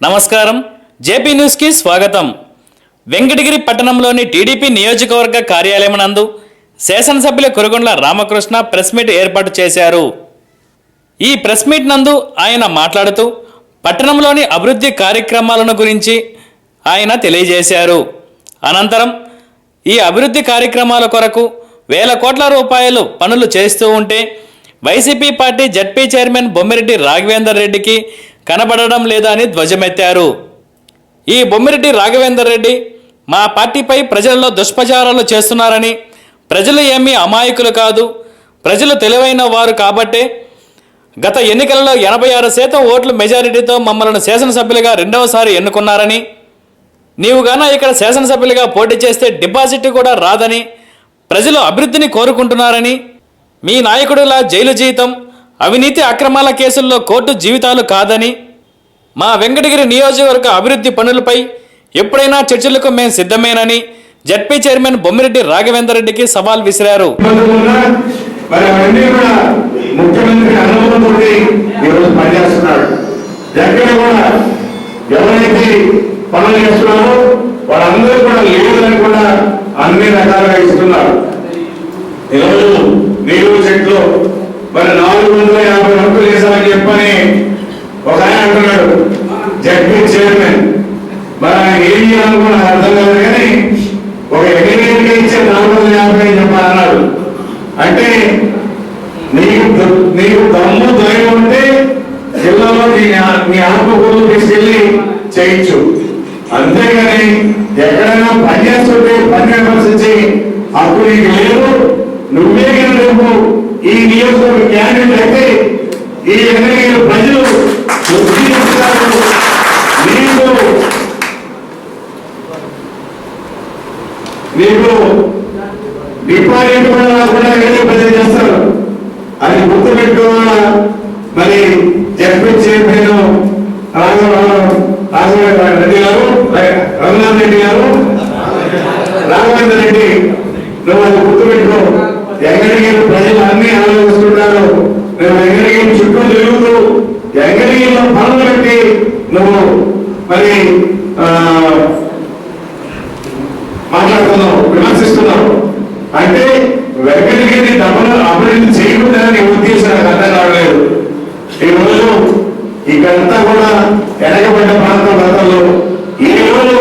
నమస్కారం. జేపీ న్యూస్కి స్వాగతం. వెంకటగిరి పట్టణంలోని టీడీపీ నియోజకవర్గ కార్యాలయం నందు శాసనసభ్యుల కురగొండ్ల రామకృష్ణ ప్రెస్ మీట్ ఏర్పాటు చేశారు. ఈ ప్రెస్ మీట్ నందు ఆయన మాట్లాడుతూ పట్టణంలోని అభివృద్ధి కార్యక్రమాలను గురించి ఆయన తెలియజేశారు. అనంతరం ఈ అభివృద్ధి కార్యక్రమాల కొరకు వేల కోట్ల రూపాయలు పనులు చేస్తూ ఉంటే YCP party ZP chairman Bommireddy Raghavender రెడ్డికి కనబడడం లేదా అని ధ్వజమెత్తారు. ఈ బొమ్మిరెడ్డి రాఘవేందర్ రెడ్డి మా పార్టీపై ప్రజల్లో దుష్ప్రచారాలు చేస్తున్నారని ప్రజలు ఏమీ అమాయకులు కాదు ప్రజలు తెలివైన వారు కాబట్టే గత ఎన్నికలలో ఎనభై ఆరు శాతం ఓట్ల మెజారిటీతో మమ్మల్ని శాసనసభ్యులుగా రెండవసారి ఎన్నుకున్నారని నీవు గాన ఇక్కడ శాసనసభ్యులుగా పోటీ చేస్తే డిపాజిట్ కూడా రాదని ప్రజలు అభివృద్ధిని కోరుకుంటున్నారని మీ నాయకుడులా జైలు జీతం అవినీతి అక్రమాల కేసుల్లో కోర్టు జీవితాలు కాదని మా వెంకటగిరి నియోజకవర్గ అభివృద్ధి పనులపై ఎప్పుడైనా చర్చలకు మేము సిద్ధమేనని జడ్పీ చైర్మన్ బొమ్మిరెడ్డి రాఘవేందర్ రెడ్డికి సవాల్ విసిరారు. ఎవరైతే పనులు చేస్తున్నారో వాళ్ళందరూ కూడా లేదని కూడా అన్ని రకాలుగా ఇస్తున్నారు. ఈరోజు నీరు చెట్లు మరి నాలుగు వందల యాభై వరకు వేసామని చెప్పని ఒక ఆయన అంటున్నాడు జడ్పీ చైర్మన్. మరి ఆయన ఏం చేయాలనుకున్నా అర్థం కాదు కానీ ఒక ఎమ్మెల్యేకి ఇచ్చే నాలుగు వందల యాభై చెప్పాలన్నాడు అంటే నీకు ద- నీకు దమ్ము దయ ఉంటే జిల్లాలో నీ ఆ- ఆత్మకూరు తీసుకెళ్ళి చేయించు అంతేగాని ఎక్కడైనా పని చేస్తుంటే పని విమర్శించి అప్పుడు నీకు లేదు నువ్వే కానీ నువ్వు ఈ నియోజకవర్గ క్యాండిడేట్ అయితే ఈ ఎమ్మెల్యే ప్రజలు గుర్తిస్తారు. మీకు డిపాజిట్ కూడా కూడా ఏదో ప్రజలు చేస్తారు అది గుర్తుపెట్టుకోవాల మరి జడ్పీ చైర్మన్ రాఘవరావు రాఘవ రెడ్డి గారు రఘునాథ్ రెడ్డి గారు రాఘవేంద్ర రెడ్డి నువ్వు అది గుర్తుపెట్టుకో ఎక్కడికి ప్రజలు అన్ని ఆలోచిస్తున్నారు మేము ఎక్కడికి చుట్టూ తిరుగుతూ ఎక్కడికి పనులు పెట్టి నువ్వు మరి మాట్లాడుతున్నావు విమర్శిస్తున్నావు అంటే వెంకటగిరి తమను అభివృద్ధి చేయకుండా నీ ఉద్దేశం నాకు అర్థం కావలేదు ఈ రోజు ఇక్కడంతా కూడా వెనకబడ్డ ప్రాంతం గతంలో ఈ రోజు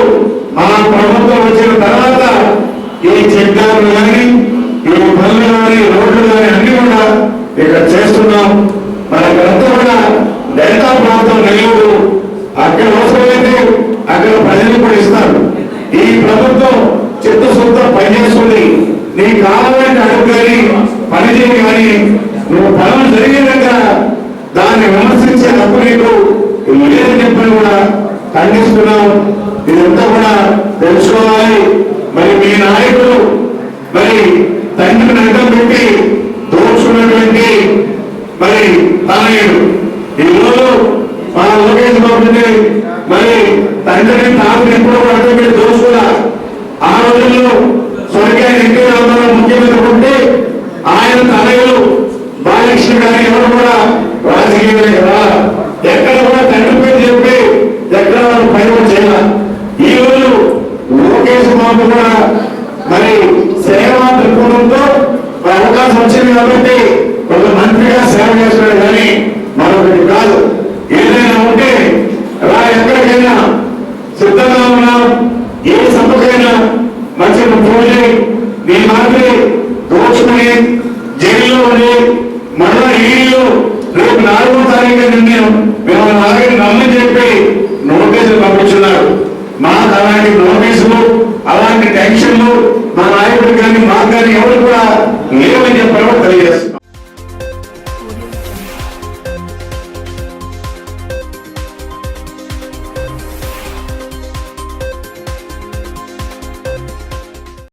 మన ప్రభుత్వం వచ్చిన తర్వాత ఈ చెక్కాలు కానీ ఈ పనులు కానీ రోడ్లు కానీ అన్ని కూడా ఇక్కడ చేస్తున్నాం మన ఇక్కడంతా కూడా డెల్టా ప్రాంతం నెల్లూరు. అక్కడ అవసరమైతే అక్కడ ప్రజలు కూడా ఇస్తారు. ఈ ప్రభుత్వం చిత్తశుద్ధ పనిచేస్తుంది నీ కావాలంటే అడుగు కానీ పనిచేయ కానీ నువ్వు పనులు జరిగినాక దాన్ని విమర్శించే హక్కు నీకు లేదని చెప్పని కూడా ఖండిస్తున్నాం. ఇదంతా కూడా తెలుసుకోవాలి. మరి మీ నాయకులు మరి తండ్రిని అడ్డం పెట్టి దోచుకున్నటువంటి మరి తనయుడు ఈరోజు మా లోకేష్ బాబుని మరి తండ్రిని తాను ఎప్పుడు కూడా అడ్డం పెట్టి దోచుకున్నా ఆ రోజుల్లో స్వర్గీయ ఎన్టీ రామారావు ముఖ్యమంత్రి ఉంటే ఆయన తనయులు బాలకృష్ణ గారు ఎవరు కూడా రాజకీయ కదా ఎక్కడ కూడా తండ్రి పేరు చెప్పి ఎక్కడ వాళ్ళు పైన చేయాలి? ఈ రోజు లోకేష్ బాబు కూడా మరి సేవా దృక్పథంతో అవకాశం వచ్చింది కాబట్టి ఒక మంత్రిగా సేవ చేస్తున్నాడు కానీ మరొకటి కాదు. ఏదైనా ఉంటే రా ఎక్కడికైనా సిద్ధంగా ఉన్నాం ఏ సభకైనా మంచి పూజ నీ మాదిరి దోచుకుని జైల్లో ఉండి మళ్ళా ఇల్లు రేపు నాలుగో తారీఖు నిర్ణయం మిమ్మల్ని అలాగే నమ్మని చెప్పి నోటీసులు పంపించున్నారు. మాకు అలాంటి నోటీసులు అలాంటి టెన్షన్లు మా నాయకుడు కానీ మాకు కానీ ఎవరు కూడా లేవని చెప్పి తెలియజేస్తారు